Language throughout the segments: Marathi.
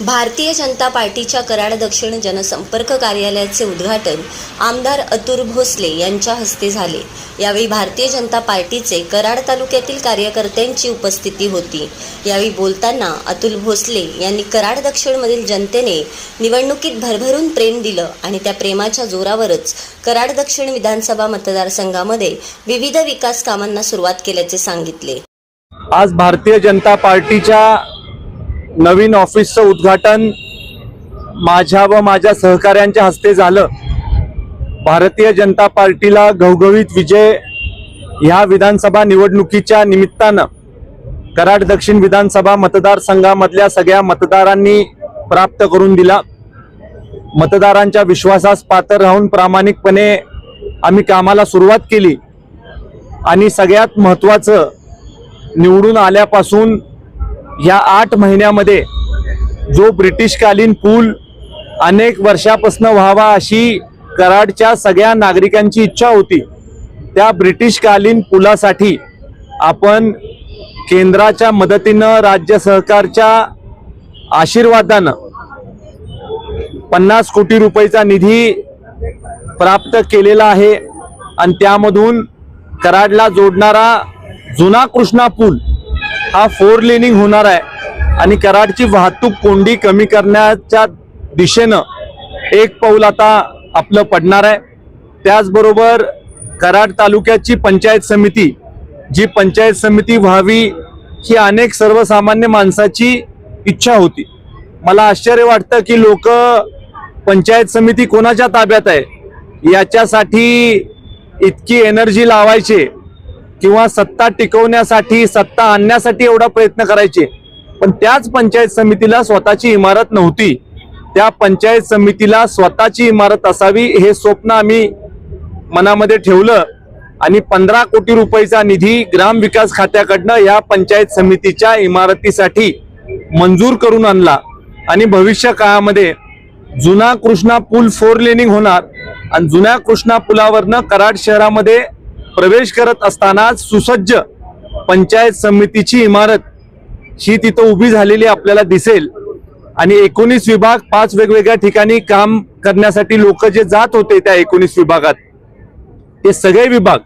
भारतीय जनता पार्टीच्या कराड दक्षिण जनसंपर्क कार्यालयाचे उद्घाटन आमदार अतुल भोसले यांच्या हस्ते झाले. यावेळी भारतीय जनता पार्टीचे कराड तालुक्यातील कार्यकर्त्यांची उपस्थिती होती. यावेळी बोलताना अतुल भोसले यांनी कराड दक्षिणमधील जनतेने निवडणुकीत भरभरून प्रेम दिलं आणि त्या प्रेमाच्या जोरावरच कराड दक्षिण विधानसभा मतदारसंघामध्ये विविध विकास कामांना सुरुवात केल्याचे सांगितले. आज भारतीय जनता पार्टीच्या नवीन ऑफिसचं उद्घाटन माझ्या व माझ्या सहकाऱ्यांच्या हस्ते झालं. भारतीय जनता पार्टीला घवघवीत विजय ह्या विधानसभा निवडणुकीच्या निमित्तानं कराड दक्षिण विधानसभा मतदारसंघामधल्या सगळ्या मतदारांनी प्राप्त करून दिला. मतदारांच्या विश्वासास पात्र राहून प्रामाणिकपणे आम्ही कामाला सुरुवात केली. आणि सगळ्यात महत्त्वाचं निवडून आल्यापासून या आठ महिन्यामध्ये जो ब्रिटिशकालीन पूल अनेक वर्षापासून व्हावा अशी कराडच्या सगळ्या नागरिकांची इच्छा होती त्या ब्रिटिशकालीन पुलासाठी आपण केंद्राच्या मदतीनं राज्य सरकारच्या आशीर्वादानं पन्नास कोटी रुपयेचा निधी प्राप्त केलेला आहे आणि त्यामधून कराडला जोडणारा जुना कृष्णा पूल हा फोर लेनिंग होणार आहे. आणि कराडची वाहतूक कोंडी कमी करण्याच्या दिशेनं एक पाऊल आता आपलं पडणार आहे. त्याचबरोबर कराड तालुक्याची पंचायत समिती जी पंचायत समिती व्हावी ही अनेक सर्वसामान्य माणसाची इच्छा होती. मला आश्चर्य वाटतं की लोक पंचायत समिती कोणाच्या ताब्यात आहे? याच्यासाठी इतकी एनर्जी लावायचे किंवा सत्ता टिकवण्यासाठी सत्ता आणण्यासाठी एवढा प्रयत्न करायचे. पण त्याच पंचायत समितीला स्वतःची इमारत नव्हती. त्या पंचायत समितीला स्वतःची इमारत असावी हे स्वप्न आम्ही मनामध्ये ठेवलं. आणि पंधरा कोटी रुपयाचा निधी ग्रामविकास खात्याकडनं या पंचायत समितीच्या इमारतीसाठी मंजूर करून आणला. आणि भविष्य काळामध्ये जुना कृष्णा पूल फोर लेनिंग होणार. आणि जुन्या कृष्णा पुलावरनं कराड शहरामध्ये प्रवेश करत असतानाच सुसज्ज पंचायत समितीची इमारत ही तिथं उभी झालेली आपल्याला दिसेल. आणि एकोणीस विभाग पाच वेगवेगळ्या ठिकाणी काम करण्यासाठी लोक जे जात होते त्या एकोणीस विभागात ते सगळे विभाग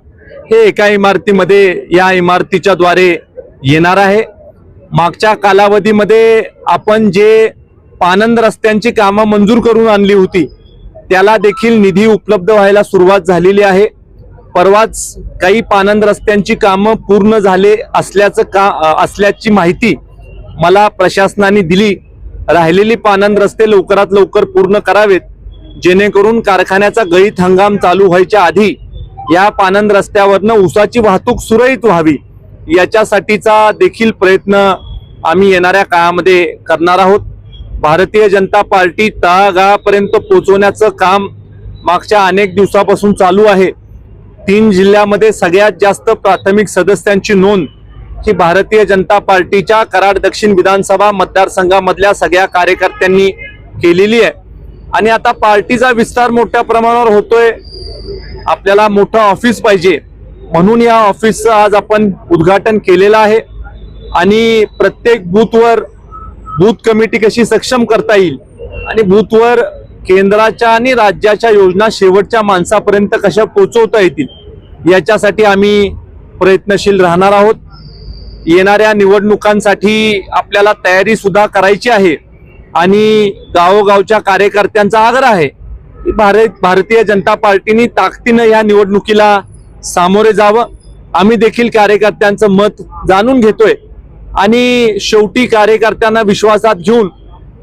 हे एका इमारतीमध्ये या इमारतीच्या द्वारे येणार आहे. मागच्या कालावधीमध्ये आपण जे पानंद रस्त्यांची कामं मंजूर करून आणली होती त्याला देखील निधी उपलब्ध व्हायला सुरुवात झालेली आहे. परवाच काही पानंद रस्त्यांची कामं पूर्ण झाले असल्याचं का असल्याची माहिती मला प्रशासनाने दिली. राहिलेली पानंद रस्ते लवकरात लवकर पूर्ण करावेत. जेणेकरून कारखान्याचा गळीत हंगाम चालू व्हायच्या आधी या पानंद रस्त्यावरनं ऊसाची वाहतूक सुरळीत व्हावी. याच्यासाठीचा देखील प्रयत्न आम्ही येणाऱ्या काळामध्ये करणार आहोत. भारतीय जनता पार्टी तळागाळापर्यंत पोहोचवण्याचं काम मागच्या अनेक दिवसापासून चालू आहे. तीन जिल्ह्यामध्ये सगळ्यात जास्त प्राथमिक सदस्यांची नोंद ही भारतीय जनता पार्टीच्या कराड दक्षिण विधानसभा मतदारसंघामधल्या सगळ्या कार्यकर्त्यांनी केलेली आहे. आणि आता पार्टीचा विस्तार मोठ्या प्रमाणावर होतोय. आपल्याला मोठं ऑफिस पाहिजे. म्हणून या ऑफिसचं आज आपण उद्घाटन केलेलं आहे. आणि प्रत्येक बूथवर बूथ कमिटी कशी सक्षम करता येईल आणि बूथवर केंद्राच्या आणि राज्याच्या योजना शेवटच्या माणसापर्यंत कशा पोचवता येतील याच्यासाठी आम्ही प्रयत्नशील राहणार आहोत. येणाऱ्या निवडणुकांसाठी आपल्याला तयारी सुद्धा करायची आहे आणि गावोगावच्या कार्यकर्त्यांचा आग्रह आहे की भारत भारतीय जनता पार्टीने ताकदीनं या निवडणुकीला सामोरे जावं. आम्ही देखील कार्यकर्त्यांचं मत जाणून घेतोय आणि शेवटी कार्यकर्त्यांना विश्वासात घेऊन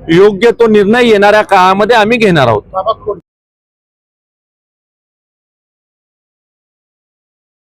योग्य तो निर्णय येणाऱ्या काळामध्ये आम्ही घेणार आहोत. बाबा कोण